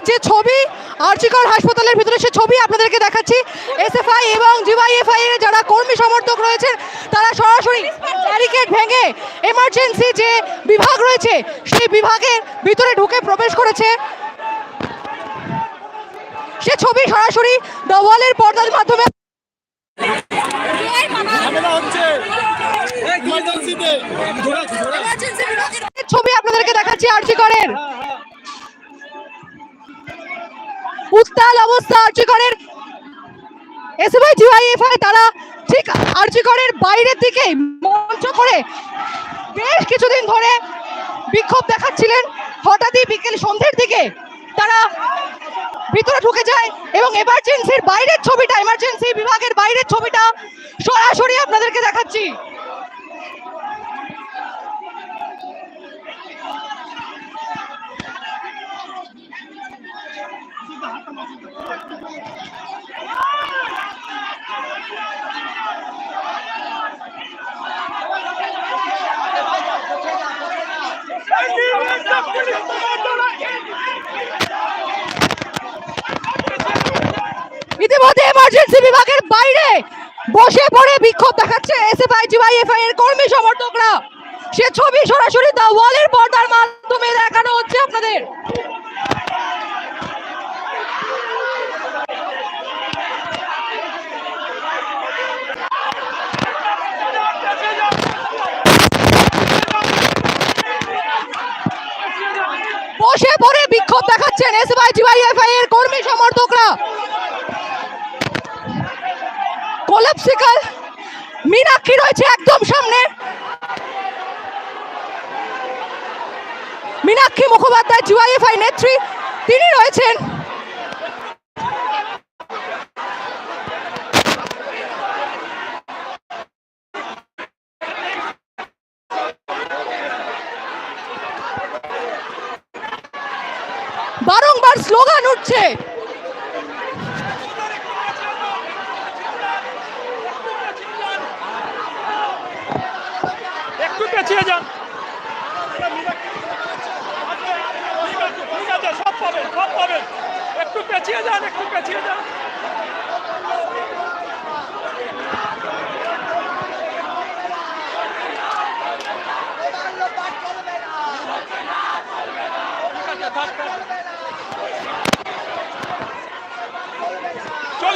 বিভাগের যে ছবি আর্চিকর হাসপাতালের ভিতরে সে ছবি আপনাদেরকে দেখাচ্ছি। এসএফআই এবং জিওয়াইএফআই এর যারা কর্মী সমর্থক রয়েছেন তারা সরাসরি ব্যারিকেড ভেঙে এমার্জেন্সি যে বিভাগ রয়েছে সেই বিভাগের ভিতরে ঢুকে প্রবেশ করেছে। সে ছবি সরাসরি দ্য ওয়ালের পর্দার মাধ্যমে ছবি আপনাদেরকে দেখাচ্ছি আর্চিকরের উত্তাল অবস্থা আর্চিকরের এসএফআই জিওআইএফআই তারা ঠিক আর্চিকরের বাইরের দিকে মঞ্চ করে। বেশ কিছুদিন ধরে বিক্ষোভ দেখাচ্ছিলেন। হঠাৎই বিকেল সন্ধ্যের দিকে তারা ভিতরে ঢুকে যায় এবং এমার্জেন্সির বাইরের ছবিটা এমার্জেন্সি বিভাগের বাইরের ছবিটা সরাসরি আপনাদেরকে দেখাচ্ছি। ইতিমধ্যে এমার্জেন্সি বিভাগের বাইরে বসে পড়ে বিক্ষোভ দেখাচ্ছে এসএফআই জিওআইএফআই এর কর্মী সমর্থকরা। সে ছবি সরাসরি দা ওয়ালের পর্দার মাধ্যমে দেখানো হচ্ছে আপনাদের। পড়ে বিক্ষোভ দেখাচ্ছেন এসএফআই জিওআইএফআই এর কর্মী সমর্থকরা। কোলাপসিকাল মীনাক্ষী রয়েছে একদম সামনে। মীনাক্ষী মুখোপাধ্যায় জিওয়াইএফআই নেত্রী, তিনি রয়েছেন। উঠছে একটু পেছিয়ে যান। সব পাবেন সব পাবেন। একটু পেছিয়ে যান একটু পেছিয়ে যান।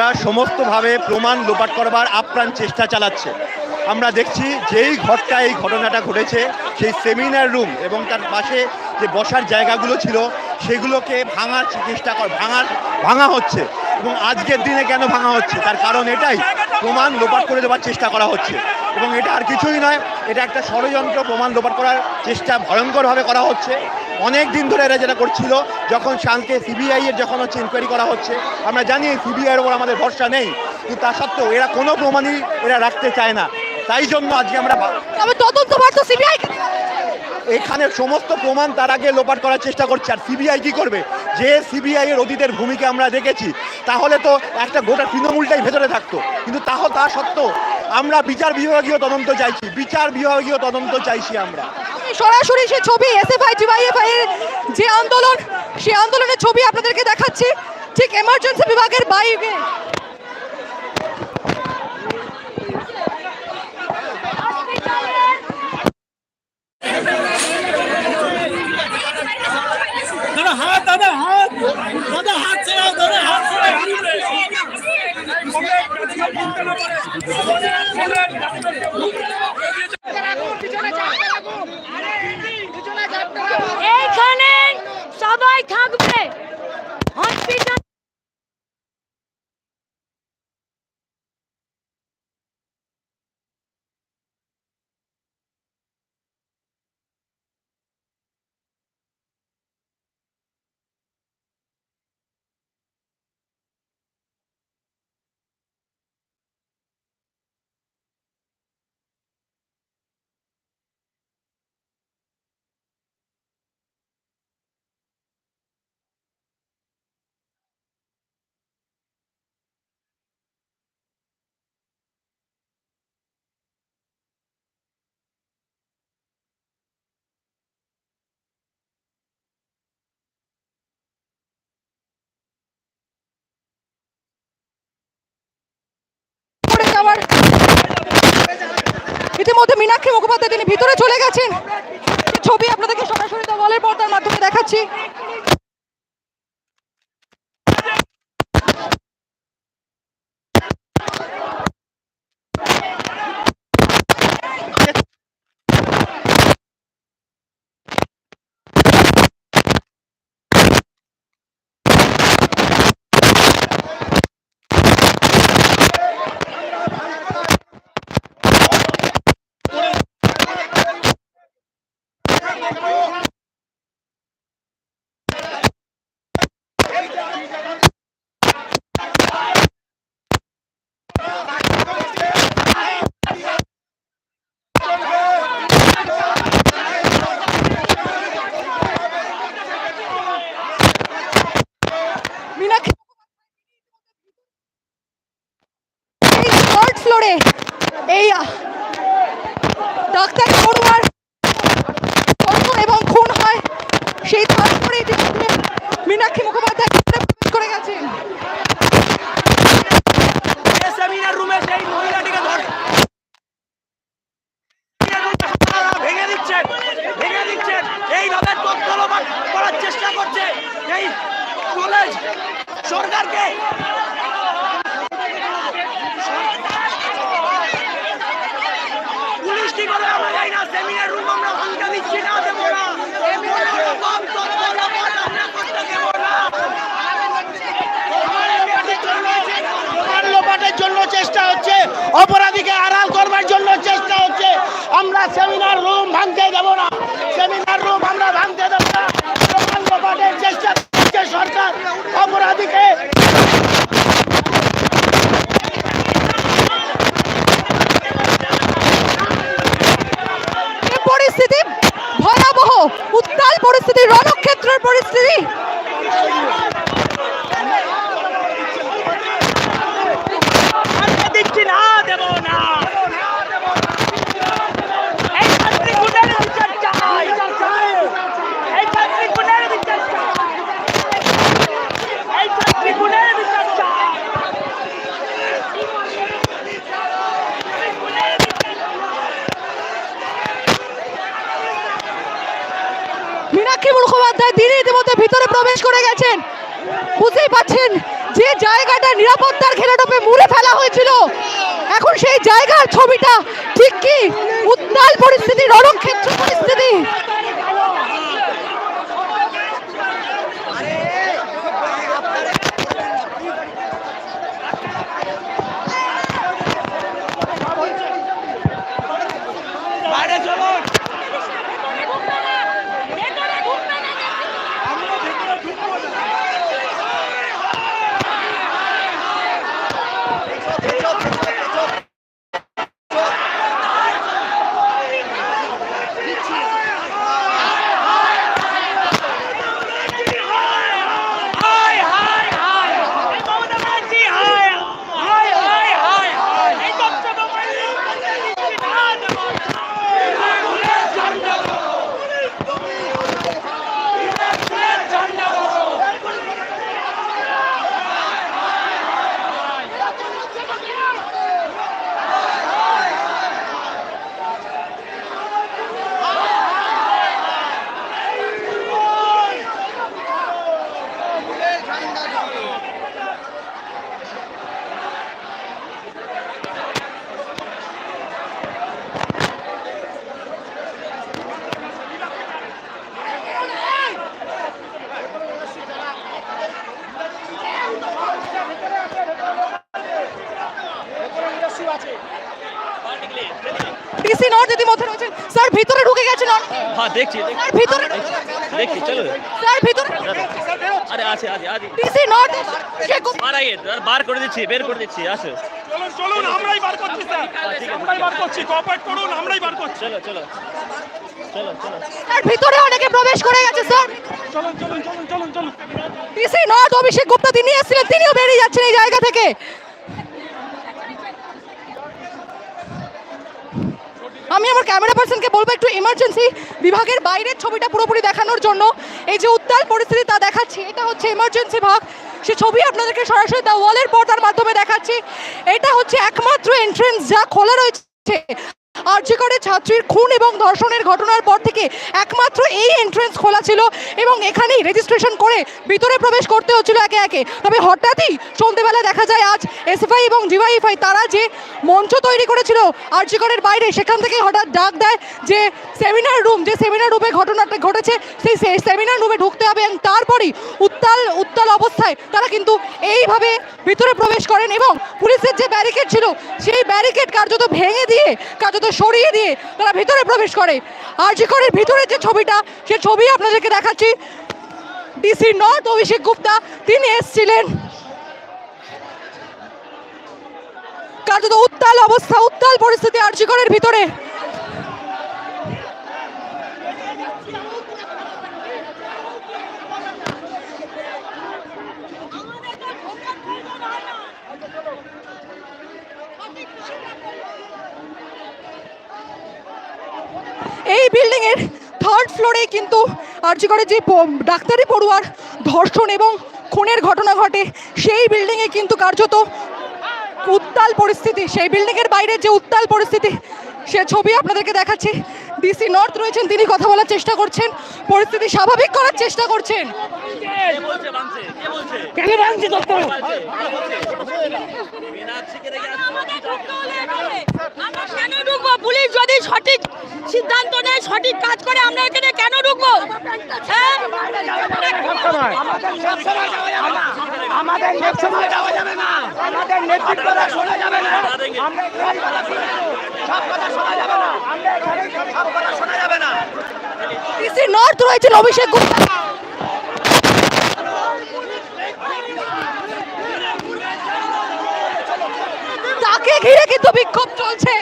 ওরা সমস্তভাবে প্রমাণ লোপাট করবার আপ্রাণ চেষ্টা চালাচ্ছে। আমরা দেখছি যেই ঘরটা এই ঘটনাটা ঘটেছে, সেই সেমিনার রুম এবং তার পাশে যে বসার জায়গাগুলো ছিল, সেগুলোকে ভাঙার চেষ্টা কর ভাঙার, ভাঙা হচ্ছে এবং আজকের দিনে কেন ভাঙা হচ্ছে? তার কারণ এটাই, প্রমাণ লোপাট করে দেওয়ার চেষ্টা করা হচ্ছে এবং এটা আর কিছুই নয়, এটা একটা ষড়যন্ত্র প্রমাণ লোপাট করার চেষ্টা ভয়ঙ্করভাবে করা হচ্ছে। অনেক দিন ধরে এরা যেটা করছিল যখন শানকে সিবিআই এর যখন হচ্ছে ইনকোয়ারি করা হচ্ছে আমরা জানি সিবিআই এর উপর আমাদের ভরসা নেই কিন্তু তা সত্ত্বেও এরা কোনো প্রমাণই এরা রাখতে চায় না। তাই জন্য আজকে আমরা তদন্ত তো সিবিআই এখানে সমস্ত প্রমাণ তার আগে লোপাট করার চেষ্টা করছে আর সিবিআই কি করবে? যে সিবিআই এর অতীতের ভূমিকা আমরা দেখেছি তাহলে তো একটা গোটা তৃণমূলটাই ভেতরে থাকতো। কিন্তু তাহ তা সত্ত্বেও আমরা বিচার বিভাগীয় তদন্ত চাইছি বিচার বিভাগীয় তদন্ত চাইছি আমরা। আমি সরাসরি সে ছবি এসএফআই ডিওয়াইএফআই এর যে আন্দোলন সেই আন্দোলনের ছবি আপনাদেরকে দেখাচ্ছি। ঠিক এমার্জেন্সি বিভাগের বাইরে যাওয়ার ইতিমধ্যে মীনাক্ষী মুখোপাধ্যায় তিনি ভিতরে চলে গেছেন। ছবি আপনাদেরকে সরাসরি দলের পর্দার মাধ্যমে দেখাচ্ছি মীনাক্ষী এই থার্ড ফ্লোরে এই আহ, ডাক্তার পড়ুয়ার ধর্ষণ এবং খুন হয় সেই থার্ড ফ্লোরে ইতিমধ্যে মীনাক্ষী মুখোপাধ্যায় ভিতরে প্রবেশ করে গেছেন সেমিনার রুমে সেই মহিলাটিকে ধর আপনারা ভেঙে দিচ্ছেন ভেঙে দিচ্ছেন এইভাবে তথ্য লোপাট করার চেষ্টা করছে এই কলেজ সরকারকে। পুলিশ কি করে আমরা যাই না? সেমিনার রুম আমরা ভাঙতে দিচ্ছি না, দেবো না। জন্য চেষ্টা হচ্ছে, অপরাধীকে আড়াল করবার জন্য চেষ্টা হচ্ছে। আমরা সেমিনার রুম ভাঙতে দেব না। সেমিনার রুম আমরা ভাঙতে দেব না প্রমাণ লোপাটের চেষ্টা করছে সরকার অপরাধীকে পরিস্থিতি ভয়াবহ উত্তাল পরিস্থিতি রণক্ষেত্রের পরিস্থিতি। দিচ্ছি না দেব না এই ছাত্রী গুণের বিচার চাই এই ছাত্রী গুণের বিচার চাই এই ছাত্রী গুণের বিচার চাই মীনাক্ষী মুখোপাধ্যায় তিনি ইতিমধ্যে ভিতরে প্রবেশ করে গেছেন। বুঝতেই পাচ্ছেন যে জায়গাটা নিরাপত্তার ঘেরাটোপে মুড়ে ফেলা হয়েছিল। এখন সেই জায়গার ছবিটা ঠিক কি? উত্তাল পরিস্থিতি, রণক্ষেত্র পরিস্থিতি বাইরে চলুন হাই হাই হাই এই মমতা ব্যানার্জি হাই হাই হাই হাই হাই এই তথ্য মোবাইল না দেব না ডিসি নর্থ ইতিমধ্যে রয়েছেন স্যার ভিতরে ঢুকে গেছিল হ্যাঁ দেখছি ভিতরে দেখছি চলো। স্যার ভিতরে আরে আছে আছে আছে। ডিসি নট বার করে দিচ্ছি বের করে দিচ্ছি আসো। চলুন চলুন আমরাই বার করছি স্যার। হ্যাঁ, আমরাই বার করছি কোঅপারেট করুন আমরাই বার করছি। চলো চলো। অনেকে প্রবেশ করে গেছে স্যার। নট অভিষেক গুপ্তা তিনিও বেরিয়ে যাচ্ছেন এই জায়গা থেকে। আমি আমার ক্যামেরা পার্সনকে বলব একটু ইমার্জেন্সি বিভাগের বাইরের ছবিটা পুরোপুরি দেখানোর জন্য। এই যে উত্তাল পরিস্থিতি তা দেখাচ্ছি, এটা হচ্ছে ইমার্জেন্সি ভাগ। সে ছবি আপনাদেরকে সরাসরি দ্য ওয়ালের পর্দার মাধ্যমে দেখাচ্ছি। এটা হচ্ছে একমাত্র এন্ট্রেন্স যা খোলা রয়েছে। আর্যিকরে ছাত্রীর খুন এবং ধর্ষণের ঘটনার পর থেকে একমাত্র এই এন্ট্রেন্স খোলা ছিল এবং এখানেই রেজিস্ট্রেশন করে ভিতরে প্রবেশ করতে হচ্ছিল একে একে। তবে হঠাৎই সন্ধ্যেবেলা দেখা যায় আজ এসএফআই এবং ডিওয়াইএফআই তারা যে মঞ্চ তৈরি করেছিল আর্যিকরের বাইরে, সেখান থেকে হঠাৎ ডাক দেয় যে সেমিনার রুম যে সেমিনার রুমে ঘটনাটা ঘটেছে, সেই সেমিনার রুমে ঢুকতে হবে এবং তারপরেই উত্তাল উত্তাল অবস্থায় তারা কিন্তু এইভাবে ভিতরে প্রবেশ করেন এবং পুলিশের যে ব্যারিকেড ছিল, সেই ব্যারিকেড কার্যত ভেঙে দিয়ে, কার্যত সরিয়ে দিয়ে তারা ভিতরে প্রবেশ করে। আরজিকরের ভিতরে যে ছবিটা, সে ছবি আপনাদেরকে দেখাচ্ছি। ডিসি নর্থ অভিষেক গুপ্তা, তিনি এসছিলেন। কার্যত উত্তাল অবস্থা, উত্তাল পরিস্থিতি আরজিকরের ভিতরে। এই বিল্ডিংয়ের থার্ড ফ্লোরে কিন্তু আর্যগড়ে যে ডাক্তারি পড়ুয়ার ধর্ষণ এবং খুনের ঘটনা ঘটে, সেই বিল্ডিংয়ে কিন্তু কার্যত উত্তাল পরিস্থিতি। সেই বিল্ডিংয়ের বাইরে যে উত্তাল পরিস্থিতি, সে ছবি আপনাদেরকে দেখাচ্ছি। ডিসি নর্থ রয়েছেন তিনি কথা বলার চেষ্টা করছেন পরিস্থিতি স্বাভাবিক করার চেষ্টা করছেন। পুলিশ যদি সঠিক সিদ্ধান্ত নেয় সঠিক কাজ করে আমরা এখানে কেন ঢুকবো? হ্যাঁ? আমাদের যাওয়া যাবে না। আমাদের নেতৃত্বরা শোনা যাবে না। আমরা। সব কথা শোনা যাবে না। আমরা এখানেই সব কথা শোনা যাবে না। ডিসি নর্থ রয়েছেন অভিষেক গুপ্তা। তাকে ঘিরে কিন্তু বিক্ষোভ চলছে।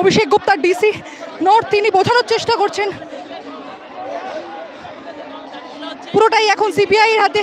অভিষেক গুপ্তা ডিসি নর্থ তিনি বোঝানোর চেষ্টা করছেন। পুরোটাই এখন সিবিআইয়ের হাতে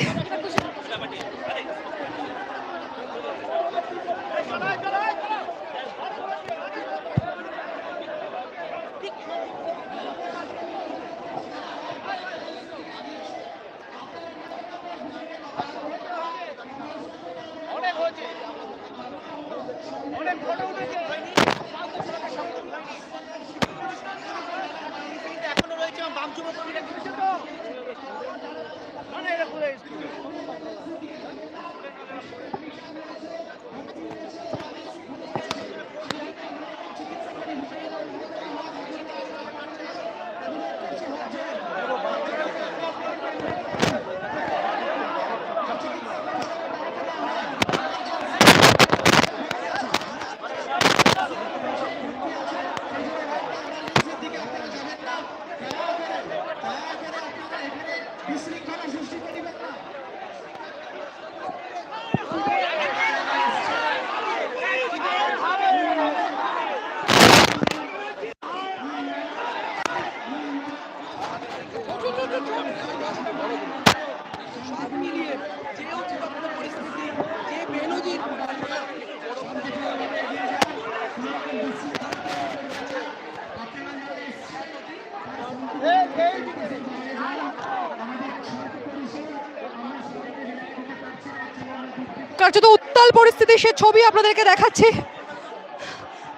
কার্যত উত্তাল পরিস্থিতি, সে ছবি আপনাদেরকে দেখাচ্ছি।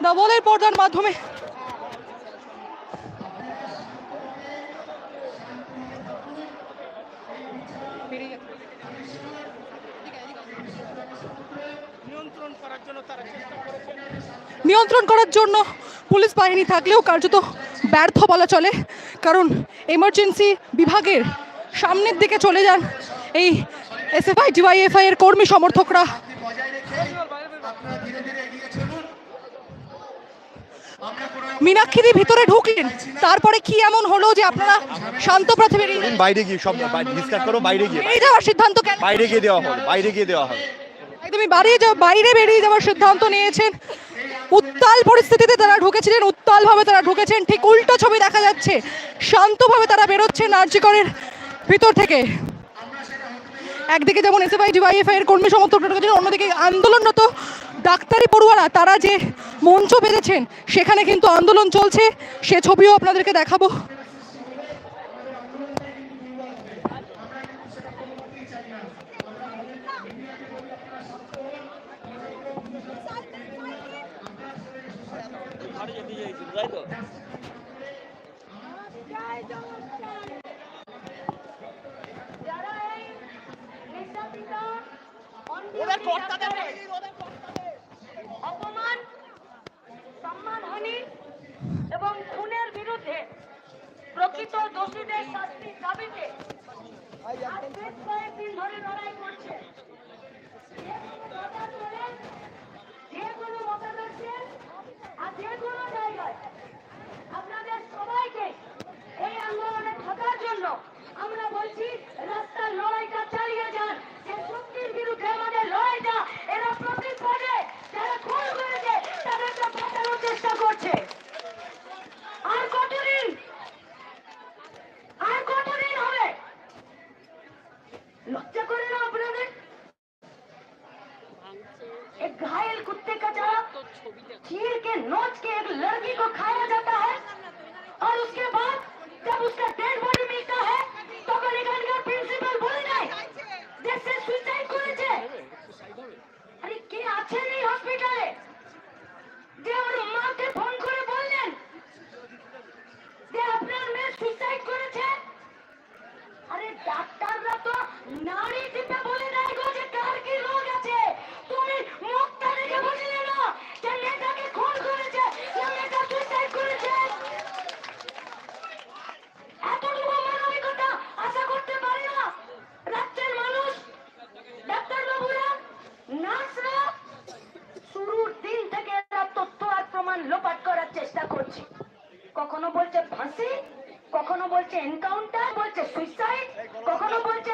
ডবলের পর্দার মাধ্যমে। নিয়ন্ত্রণ করার জন্য পুলিশ বাহিনী থাকলেও কার্যত ব্যর্থ বলা চলে, কারণ এমার্জেন্সি বিভাগের সামনের দিকে চলে যান এই এসএফআই ডিওয়াইএফআই এর কর্মী সমর্থকরা। মীনাক্ষীদি ভিতরে ঢুকলেন। তারপরে কি এমন হলো যে আপনারা শান্ত পথে বেরিয়ে বাইরে গিয়ে সব ডিসকাস করো বাইরে গিয়ে। বেরিয়ে যাওয়ার সিদ্ধান্ত কেন? বাইরে গিয়ে দেওয়া হবে বাইরে গিয়ে দেওয়া হবে। একদমই বাড়িয়ে যাও বাইরে বেরিয়ে যাওয়ার সিদ্ধান্ত নিয়েছেন। উত্তাল পরিস্থিতিতে তারা ঢুকেছিলেন উত্তালভাবে তারা ঢুকেছেন। ঠিক উল্টো ছবি দেখা যাচ্ছে। শান্তভাবে তারা বেরোচ্ছেন আর্যিকরের ভিতর থেকে। একদিকে যেমন এস এসএফআই ডিওয়াইএফআই এর কর্মী সমর্থকরা রয়েছেন অন্যদিকে আন্দোলনরত ডাক্তারি পড়ুয়ারা তারা যে মঞ্চ বেঁধেছেন সেখানে কিন্তু আন্দোলন চলছে। সে ছবিও আপনাদেরকে দেখাবো। যেতে তাই তো অপমান সম্মানহানি এবং খুনের বিরুদ্ধে প্রকৃত দোষীদের শাস্তির দাবিতে কয়েকদিন ধরে লড়াই করছে। যে কোনো আপনাদের সবাইকে এই আন্দোলনে থাকার জন্য আমরা বলছি, রাস্তার লড়াইটা চালিয়ে যান। যে শক্তির বিরুদ্ধে আমাদের লড়াইটা এরা প্রতিপদে যারা খুন করেছে তাদেরকে বাঁচানোর চেষ্টা করছে আর কতদিন আর কতদিন হবে লজ্জা করে না আপনাদের एक घायल कुत्ते का जरा चीर के नोच के एक लड़की को खाया जाता है और उसके बाद जब उसका डेड বলছে এনকাউন্টার বলছে সুইসাইড কখনো বলছে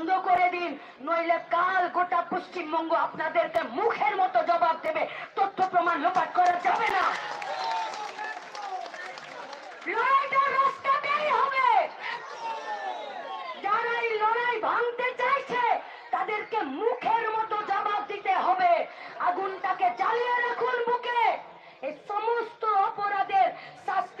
বন্ধ করে দিন। নইলে কাল গোটা পশ্চিমবঙ্গ আপনাদেরকে মুখের মতো জবাব দেবে। তথ্য প্রমাণ লোপাট করা যাবে না। লড়াই ভাঙতে চাইছে, তাদেরকে মুখের মতো জবাব দিতে হবে। আগুনটাকে জ্বালিয়ে রাখুন বুকে। এই সমস্ত অপরাধের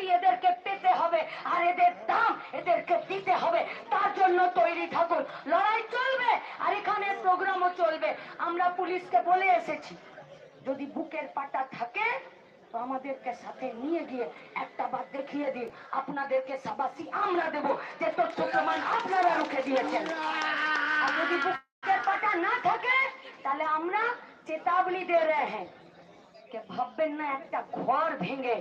শাস্তি এদেরকে পেতে হবে, আর এদের দাম এদেরকে দিতে হবে। তার জন্য তৈরি থাকুন লড়াই চলবে, আর এখানে প্রোগ্রামও চলবে। আমরা পুলিশকে বলে এসেছি, যদি বুকের পাটা থাকে, তো আমাদেরকে সাথে নিয়ে গিয়ে একটা বার দেখিয়ে দিন। আপনাদেরকে সাবাসি আমরা দেব, যে তথ্য প্রমাণ আপনারা রুখে দিয়েছেন। আর যদি বুকের পাটা না থাকে, তাহলে আমরা চেতাবনী দিয়ে রে হ্যাঁ ভাববেন না, একটা ঘর ভেঙে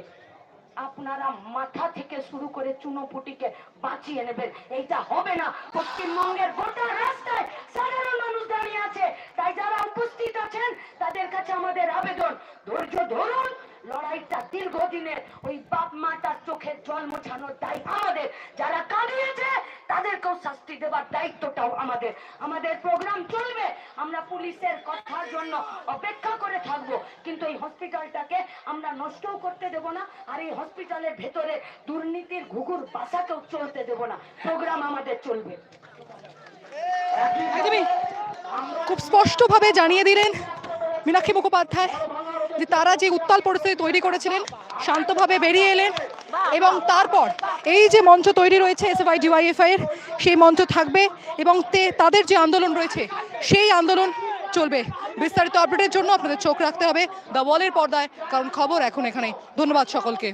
আপনারা মাথা থেকে শুরু করে চুনোপুটিকে বাঁচিয়ে নেবেন। এইটা হবে না। পশ্চিমবঙ্গের গোটা রাস্তায় সাধারণ মানুষ দাঁড়িয়ে আছে। তাই যারা উপস্থিত আছেন, তাদের কাছে আমাদের আবেদন। ধৈর্য ধরুন লড়াইটা দীর্ঘদিনের ওই বাপ মাতার চোখের জল মোছানোর দায় আমাদের। যারা কাঁদিয়েছে, তাদেরকেও শাস্তি দেবার দায়িত্বটাও আমাদের। আমাদের প্রোগ্রাম চলবে, আমরা পুলিশের কথার জন্য অপেক্ষা করে থাকব। কিন্তু এই হসপিটালটাকে আমরা নষ্টও করতে দেব না, আর এই হসপিটালের ভেতরে দুর্নীতির ঘুঘুর বাসাকেও চলতে দেব না। প্রোগ্রাম আমাদের চলবে। একদমই খুব স্পষ্টভাবে জানিয়ে দিলেন মীনাক্ষী মুখোপাধ্যায়। যে তারা যে উত্তাল পরিস্থিতি তৈরি করেছিলেন, শান্তভাবে বেরিয়ে এলেন এবং তারপর এই যে মঞ্চ তৈরি রয়েছে এস এসএফআই ডিওয়াইএফআই এর, সেই মঞ্চ থাকবে এবং তাদের যে আন্দোলন রয়েছে, সেই আন্দোলন চলবে। বিস্তারিত আপডেটের জন্য আপনাদের চোখ রাখতে হবে দ্য ওয়ালের পর্দায়, কারণ খবর এখন এখানে ধন্যবাদ সকলকে।